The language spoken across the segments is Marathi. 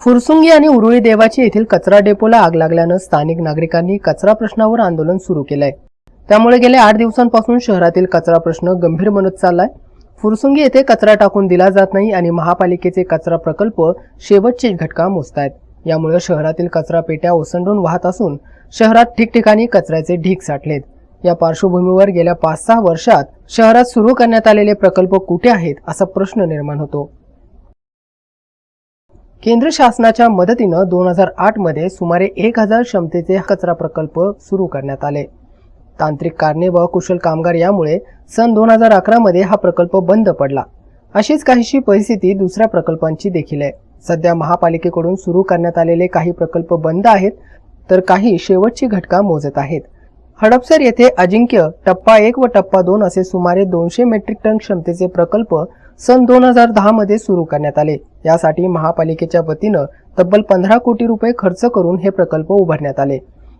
फुरसुंगी आणि उरुळी देवाची येथील कचरा डेपोला आग लागल्यानं स्थानिक नागरिकांनी कचरा प्रश्नावर आंदोलन सुरू केलंय. त्यामुळे गेल्या आठ दिवसांपासून शहरातील कचरा प्रश्न गंभीर बनत चाललाय. फुरसुंगी येथे कचरा टाकून दिला जात नाही आणि महापालिकेचे कचरा प्रकल्प शेवटचे घटका मोजतायत. यामुळे शहरातील कचरा पेट्या ओसंडून वाहत असून शहरात ठिकठिकाणी कचऱ्याचे ढीग साठलेत. या पार्श्वभूमीवर गेल्या पाच सहा वर्षात शहरात सुरू करण्यात आलेले प्रकल्प कुठे आहेत असा प्रश्न निर्माण होतो. केंद्र शासनाच्या मदतीनं दोन हजार आठमध्ये सुमारे एक हजार क्षमतेचे कचरा प्रकल्प सुरू करण्यात आले. तांत्रिक कारणे व कुशल कामगार यामुळे सन दोन हजार अकरामध्ये हा प्रकल्प बंद पडला. अशीच काहीशी परिस्थिती दुसऱ्या प्रकल्पांची देखील आहे. सध्या महापालिकेकडून सुरू करण्यात आलेले काही प्रकल्प बंद आहेत तर काही शेवटची घटका मोजत आहेत. हडपसर येथे अजिंक्य टप्पा एक व टप्पा दोन असे सुमारे दोनशे मेट्रिक टन क्षमतेचे प्रकल्प सन दोन हजार दहा मध्ये सुरू करण्यात आले. यासाठी महापालिकेच्या वतीनं तब्बल पंधरा कोटी रुपये खर्च करून हे प्रकल्प उभारण्यात आले.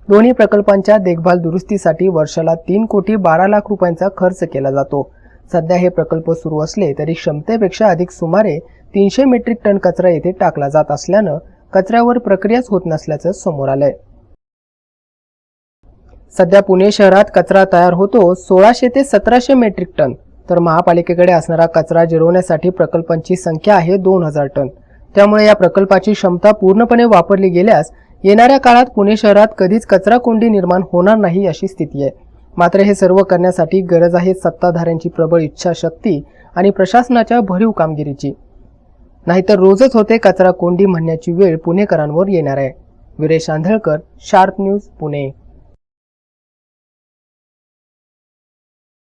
दोन्ही प्रकल्पांच्या देखभाल दुरुस्तीसाठी वर्षाला तीन कोटी बारा लाख रुपयांचा खर्च केला जातो. सध्या हे प्रकल्प सुरू असले तरी क्षमतेपेक्षा अधिक सुमारे तीनशे मेट्रिक टन कचरा येथे टाकला जात असल्यानं कचऱ्यावर प्रक्रियाच होत नसल्याचं समोर आलंय. सध्या पुणे शहरात कचरा तयार होतो सोळाशे ते सतराशे मेट्रिक टन. तर महापालिकेकडे असणारा कचरा जिरवण्यासाठी प्रकल्पांची संख्या आहे दोन हजार टन. त्यामुळे या प्रकल्पाची क्षमता पूर्णपणे वापरली गेल्यास येणाऱ्या काळात पुणे शहरात कधीच कचरा कोंडी निर्माण होणार नाही अशी स्थिती आहे. मात्र हे सर्व करण्यासाठी गरज आहे सत्ताधाऱ्यांची प्रबळ इच्छाशक्ती आणि प्रशासनाच्या भरीव कामगिरीची. नाहीतर रोजच होते कचरा कोंडी म्हणण्याची वेळ पुणेकरांवर येणार आहे. Viresh Andhalkar sharp news Pune.